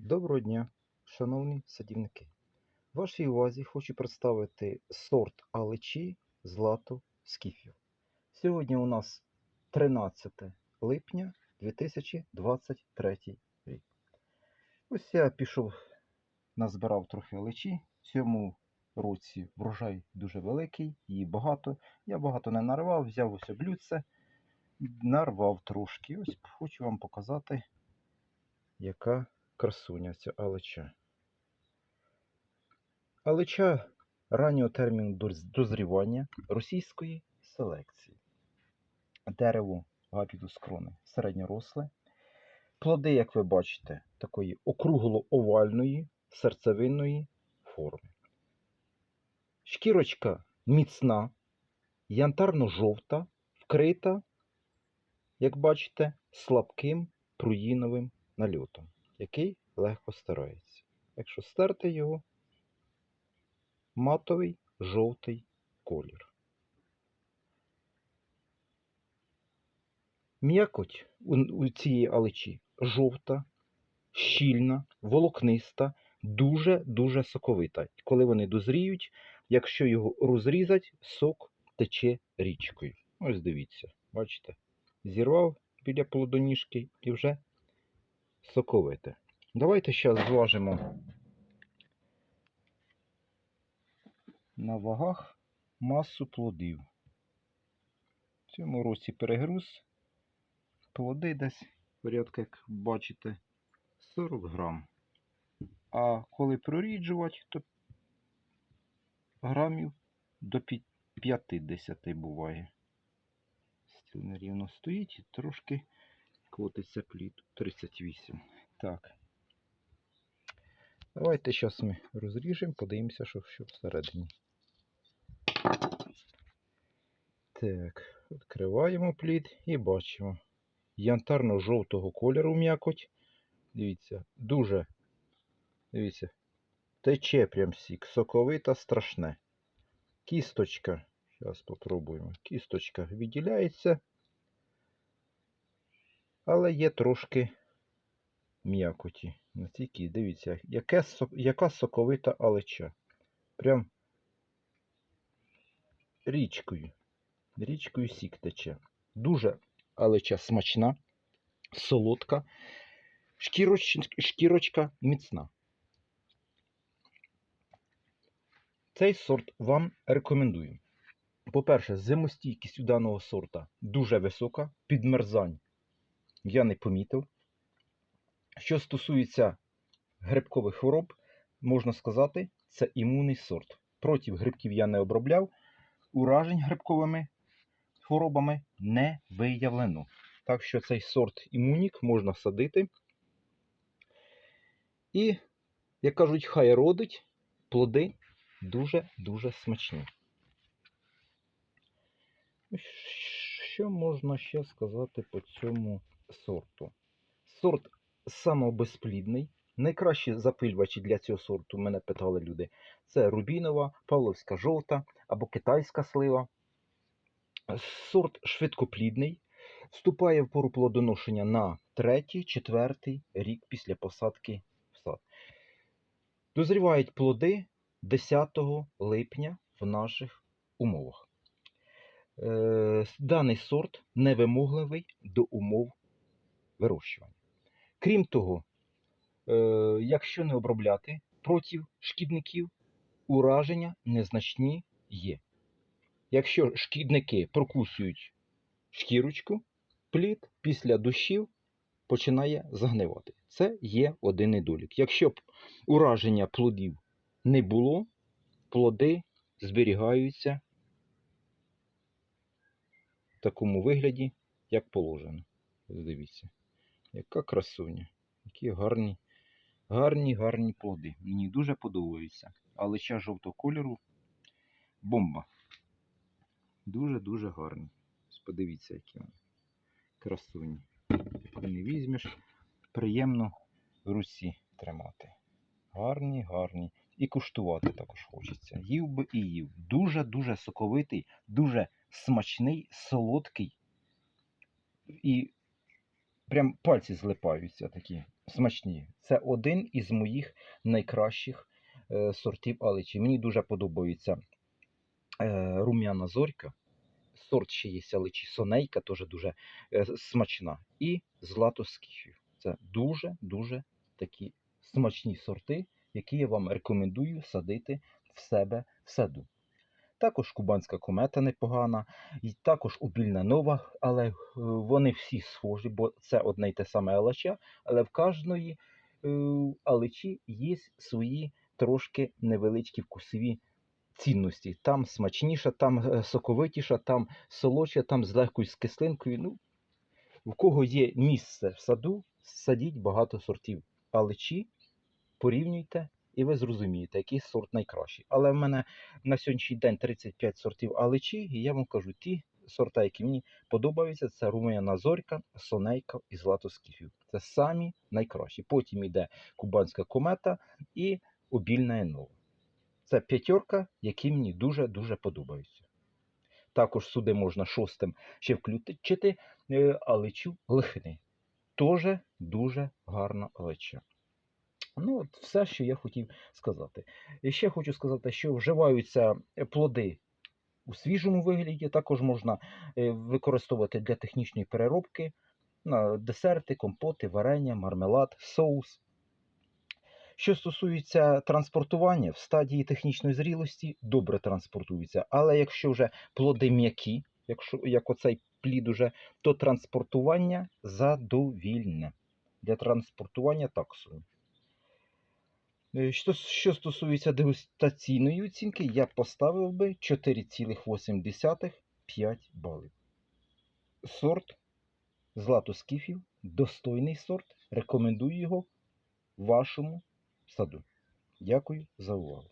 Доброго дня, шановні садівники. Вашій увазі хочу представити сорт алечі Злато Скіфів. Сьогодні у нас 13 липня 2023 рік. Ось я пішов, назбирав трохи алечі. В цьому році врожай дуже великий, її багато. Я багато не нарвав, взяв ось блюдце, нарвав трошки. Ось хочу вам показати, яка красуня ця алеча. Алеча раннього терміну дозрівання російської селекції. Дерево гапітус крони середньоросле. Плоди, як ви бачите, такої округло-овальної серцевинної форми. Шкірочка міцна, янтарно-жовта, вкрита, як бачите, слабким пруїновим нальотом, який легко стирається. Якщо стерти його, матовий жовтий колір. М'якоть у, цієї алечі жовта, щільна, волокниста, дуже-дуже соковита. Коли вони дозріють, якщо його розрізати, сок тече річкою. Ось дивіться, бачите, зірвав біля плодоніжки і вже соковите. Давайте зараз зважимо на вагах масу плодів. В цьому році перегруз. Плоди десь порядка, як бачите, 40 грам. А коли проріджувати, то грамів до 50 буває. Стіл нерівно стоїть і трошки котиться плід 38. Так. Давайте зараз ми розріжемо, подивимося, що, що всередині. Так, відкриваємо плід і бачимо. Янтарно-жовтого кольору м'якоть. Дивіться, дуже. Дивіться. Тече прям сік. Соковита, страшне. Кісточка. Зараз попробуємо. Кісточка відділяється. Але є трошки м'якоті. На тільки, дивіться, яке, яка соковита алеча. Прям річкою. Річкою сік тече. Дуже алеча смачна, солодка, шкіроч, шкірочка міцна. Цей сорт вам рекомендую. По-перше, зимостійкість у даного сорта дуже висока, підмерзань я не помітив. Що стосується грибкових хвороб, можна сказати, це імунний сорт. Проти грибків я не обробляв, уражень грибковими хворобами не виявлено. Так що цей сорт імунік можна садити. І, як кажуть, хай родить, плоди дуже-дуже смачні. Що можна ще сказати по цьому сорту? Сорт самобезплідний. Найкращі запилювачі для цього сорту, мене питали люди. Це рубінова, павловська жовта або китайська слива. Сорт швидкоплідний. Вступає в пору плодоношення на третій, четвертий рік після посадки в сад. Дозрівають плоди 10 липня в наших умовах. Е, Даний сорт невимогливий до умов вирощування. Крім того, е, якщо не обробляти проти шкідників, ураження незначні є. Якщо шкідники прокусують шкірочку, плід після дощів починає загнивати. Це є один недолік. Якщо б ураження плодів не було, плоди зберігаються в такому вигляді, як положено. Дивіться, яка красуня, які гарні, гарні, гарні плоди. Мені дуже подобаються. Але ча жовтого кольору бомба. Дуже-дуже гарні. Подивіться, які вони красуні. Коли не візьмеш, приємно в руці тримати. Гарні, гарні. І куштувати також хочеться. Їв би і їв. Дуже-дуже соковитий, дуже смачний, солодкий. І прям пальці злипаються такі смачні. Це один із моїх найкращих е, сортів аличі. Мені дуже подобається е, рум'яна зорька. Сорт ще є аличі сонейка, теж дуже е, смачна. І злато скіфів. Це дуже-дуже такі смачні сорти, які я вам рекомендую садити в себе в саду. Також кубанська комета непогана, і також обільна нова, але е, вони всі схожі, бо це одне й те саме алеча, але в кожної е, алечі є свої трошки невеличкі вкусові цінності. Там смачніша, там е, соковитіша, там солодша, там з легкою з кислинкою. Ну, в кого є місце в саду, садіть багато сортів алечі, порівнюйте, і ви зрозумієте, який сорт найкращий. Але в мене на сьогоднішній день 35 сортів алечі, і я вам кажу, ті сорта, які мені подобаються, це рум'яна зорька, сонейка і златоскіфів. Це самі найкращі. Потім йде кубанська комета і обільна енова. Це п'ятерка, які мені дуже-дуже подобаються. Також сюди можна шостим ще включити е, алечу лихни. Теж дуже гарна алеча. Ну, от все, що я хотів сказати. І ще хочу сказати, що вживаються е, плоди у свіжому вигляді, також можна е, використовувати для технічної переробки на десерти, компоти, варення, мармелад, соус. Що стосується транспортування, в стадії технічної зрілості добре транспортуються. Але якщо вже плоди м'які, якщо як оцей плід уже, то транспортування задовільне. Для транспортування таксою. Е, Що, що стосується дегустаційної оцінки, я поставив би 4,8 5 балів. Сорт Златоскіфів, достойний сорт. Рекомендую його вашому саду. Дякую за увагу.